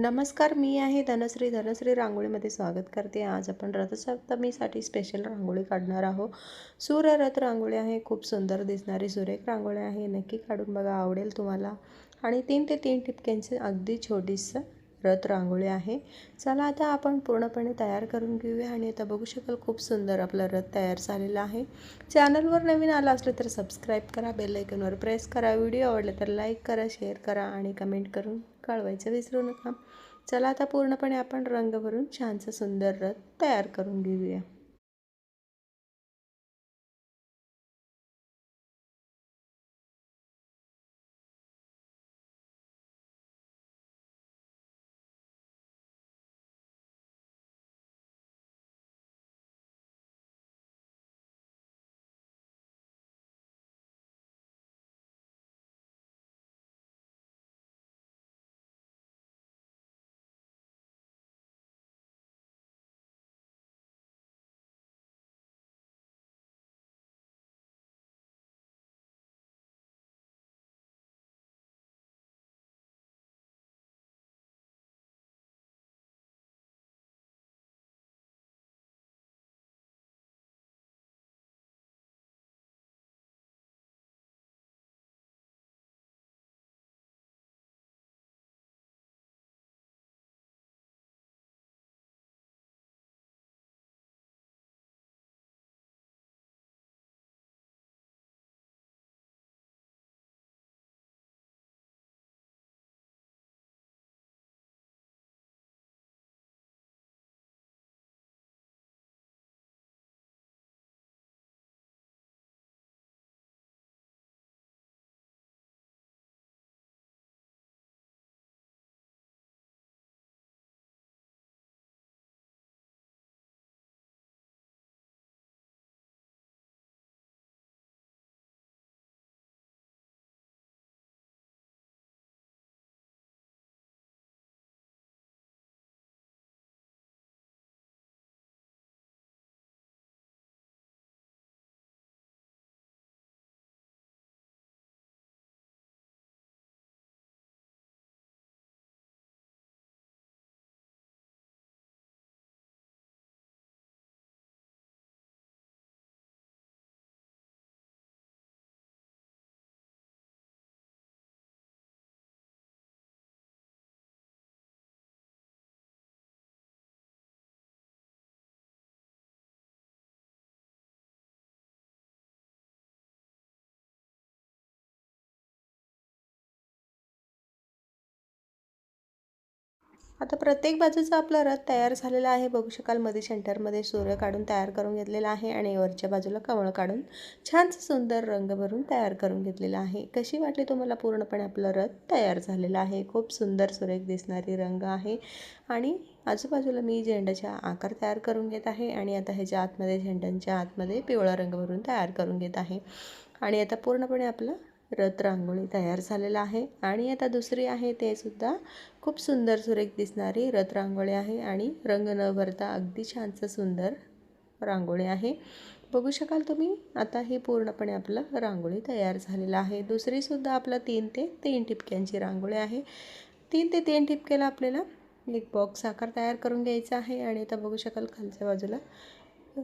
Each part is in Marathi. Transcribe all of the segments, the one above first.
नमस्कार मी आहे धनश्री. धनश्री रांगोळीमध्ये स्वागत करते. आज आपण रथसप्तमीसाठी स्पेशल रांगोळी काढणार आहोत. सूर्यरथ रांगोळी आहे. खूप सुंदर दिसणारी सुरेख रांगोळी आहे. नक्की काढून बघा. आवडेल तुम्हाला. आणि तीन ते तीन टिपक्यांचे अगदी छोटीसं रथ रांगोळी आहे. चला आता आपण पूर्णपणे तयार करून घेऊया आणि आता बघू शकाल खूप सुंदर आपला रथ तयार झालेला आहे. चॅनलवर नवीन आला असलं तर सबस्क्राईब करा बेलायकनवर प्रेस करा. व्हिडिओ आवडले तर लाईक करा शेअर करा आणि कमेंट करून कळवायचं विसरू नका. चला आता पूर्णपणे आपण रंग भरून छानसं सुंदर रथ तयार करून घेऊया. आता प्रत्येक बाजूचा आपला रथ तयार झालेला आहे. बघू शकाल मध्ये सेंटरमध्ये सूर्य काढून तयार करून घेतलेला आहे आणि वरच्या बाजूला कमळ काढून छान सुंदर रंग भरून तयार करून घेतलेला आहे. कशी वाटली तुम्हाला पूर्णपणे आपला रथ तयार झालेला आहे? खूप सुंदर सुरेख दिसणारी रंग आहे. आणि आजूबाजूला मी झेंड्याच्या आकार तयार करून घेत आहे आणि आता ह्याच्या आतमध्ये झेंड्यांच्या आतमध्ये पिवळा रंग भरून तयार करून घेत आहे. आणि आता पूर्णपणे आपलं रथ रांगोळी तयार झालेला आहे. आणि आता दुसरी आहे ते सुद्धा खूप सुंदर सुरेख दिसणारी रथ रांगोळी आहे. आणि रंग न भरता अगदी छानसं सुंदर रांगोळी आहे. बघू शकाल तुम्ही आता हे पूर्णपणे आपलं रांगोळी तयार झालेलं आहे. दुसरीसुद्धा आपलं तीन ते तीन टिपक्यांची रांगोळी आहे. तीन ते तीन टिपक्याला आपल्याला एक बॉक्स आकार तयार करून घ्यायचा आहे. आणि आता बघू शकाल खालच्या बाजूला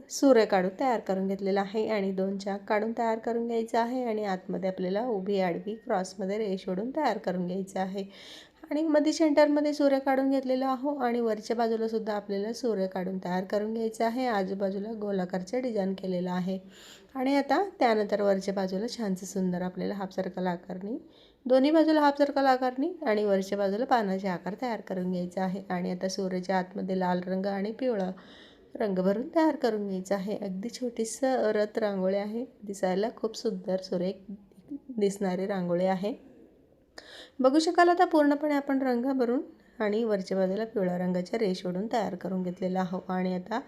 सूर्य काढून तयार करून घेतलेला आहे आणि दोन चाक काढून तयार करून घ्यायचं आहे आणि आतमध्ये आपल्याला उभी आडवी क्रॉसमध्ये रेश ओढून तयार करून घ्यायचं आहे. आणि मध्ये सेंटरमध्ये सूर्य काढून घेतलेला आहो आणि वरच्या बाजूला सुद्धा आपल्याला सूर्य काढून तयार करून घ्यायचं आहे. आजूबाजूला गोलाकारचं डिझाईन केलेलं आहे. आणि आता त्यानंतर वरच्या बाजूला छानसं सुंदर आपल्याला हाफ सर्कल आकारणी दोन्ही बाजूला हाफ सर्कल आकारणी आणि वरच्या बाजूला पानाचे आकार तयार करून घ्यायचा आहे. आणि आता सूर्याच्या आतमध्ये लाल रंग आणि पिवळा रंग भरून तयार करून घ्यायचं आहे. अगदी छोटीसं रथ रांगोळी आहे. दिसायला खूप सुंदर सुरेख दिसणारी रांगोळी आहे. बघू शकाल आता पूर्णपणे आपण रंग भरून आणि वरच्या बाजूला पिवळ्या रंगाच्या रेश ओढून तयार करून घेतलेला आहो. आणि आता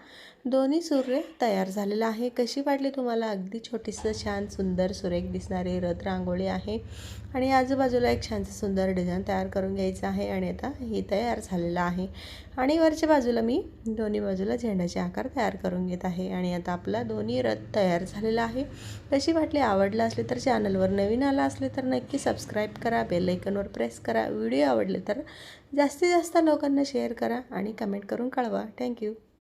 दोन्ही सूर्य तयार झालेला आहे. कशी वाटली तुम्हाला? अगदी छोटीसं छान सुंदर सुरेख दिसणारी रथ रांगोळी आहे. आणि आजूबाजूला एक छानसं सुंदर डिझाईन तयार करून घ्यायचं आहे आणि आता हे तयार झालेलं आहे. आणि वरच्या बाजूला मी दोन्ही बाजूला झेंड्याचे आकार तयार करून घेत आहे. आणि आता आपला दोन्ही रथ तयार झालेला आहे. कशी वाटली? आवडलं असले तर चॅनलवर नवीन आला असले तर नक्की सबस्क्राईब करा बेल प्रेस करा. व्हिडिओ आवडले तर जास्तीत जास्त लोकांना शेअर करा आणि कमेंट करून कळवा. थँक्यू